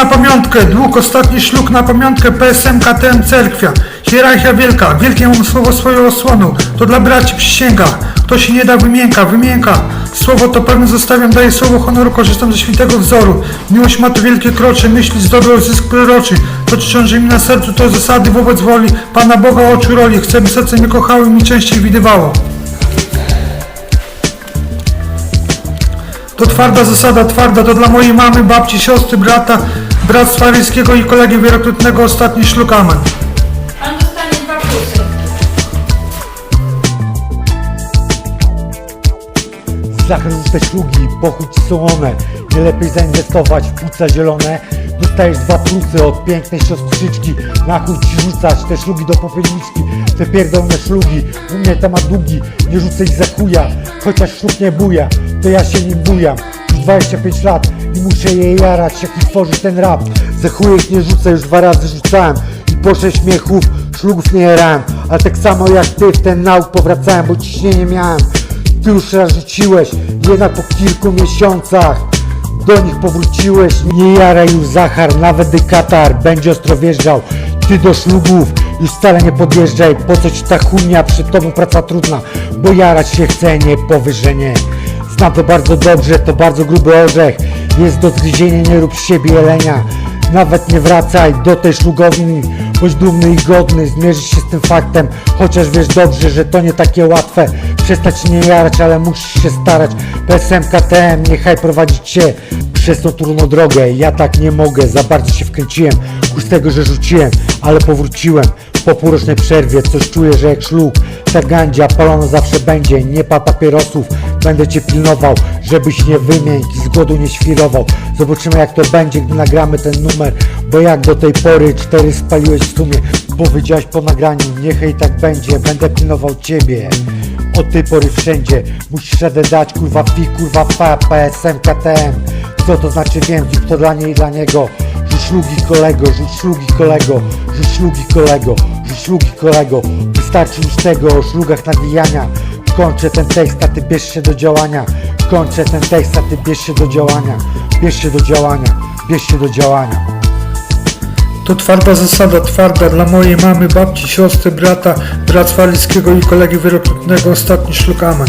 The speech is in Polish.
Na pamiątkę, dług, ostatni szluk na pamiątkę PSM, KTM, Cerkwia. Hierarchia wielka, wielkie mam słowo swoją osłoną. To dla braci przysięga. Kto się nie da, wymięka, wymięka. Słowo to pewne zostawiam, daję słowo honoru, korzystam ze świętego wzoru. Miłość ma to wielkie krocze, myśli z dobro, zysk proroczy. To ciąży mi na sercu, to zasady wobec woli. Pana Boga oczu roli, chcę by serce mnie kochało i mi częściej widywało. To twarda zasada, twarda, to dla mojej mamy, babci, siostry, brata, bractwa ryjskiego i kolegi wielokrotnego ostatni szluk amen. Pan dostanie dwa plusy. Zachronić te szlugi, one. Nie lepiej zainwestować w płuca zielone. Dostajesz dwa plusy od pięknej siostrzyczki. Na chuj ci rzucać te szlugi do popielniczki. Te pierdolne szlugi, u mnie temat długi. Nie rzucę ich za chuja, chociaż szlug nie buja To ja się nim bujam 25 lat i muszę je jarać Jak mi tworzysz ten rap Ze chuje ich nie rzucę, już dwa razy rzucałem I po sześć śmiechów szlugów nie jarałem Ale tak samo jak ty w ten nauk powracałem Bo ciśnienie miałem ty już raz rzuciłeś, jednak po kilku miesiącach do nich powróciłeś. Nie jaraj już Zachar, nawet gdy Katar będzie ostro wjeżdżał. Ty do ślubów już wcale nie podjeżdżaj, po co ci ta chujnia, przed tobą praca trudna, bo jarać się chce, nie że nie. Znam to bardzo dobrze, to bardzo gruby orzech, jest do zgryzienia, nie rób z siebie jelenia. Nawet nie wracaj do tej szlugowni Bądź dumny i godny, zmierzyć się z tym faktem. Chociaż wiesz dobrze, że to nie takie łatwe. Przestać nie jarać, ale musisz się starać. PSM, KTM, niechaj prowadzić cię Przez tą trudną drogę, ja tak nie mogę Za bardzo się wkręciłem, z tego, że rzuciłem Ale powróciłem po półrocznej przerwie Coś czuję, że jak szlug Ta gandzia palona zawsze będzie Nie pa papierosów, będę cię pilnował Żebyś nie wymiękł i z głodu nie świrował. Zobaczymy jak to będzie, gdy nagramy ten numer Bo jak do tej pory cztery spaliłeś w sumie Powiedziałeś po nagraniu, niechaj tak będzie Będę pilnował ciebie. Od tej pory wszędzie Musisz radę dać, kurwa fi, kurwa fa, PSM, KTM Co to znaczy wiem, to dla niej i dla niego Rzuć szlugi kolego, rzuć szlugi kolego Rzuć szlugi kolego, rzuć szlugi kolego. Wystarczy już tego o szlugach nawijania. Kończę ten tekst, a ty bierz się do działania. Kończę ten tekst, a ty bierz się do działania. Bierz się do działania, bierz się do działania. To twarda zasada, twarda dla mojej mamy, babci, siostry, brata, bractwa ryjskiego i kolegi wielokrotnego ostatni szluk amen.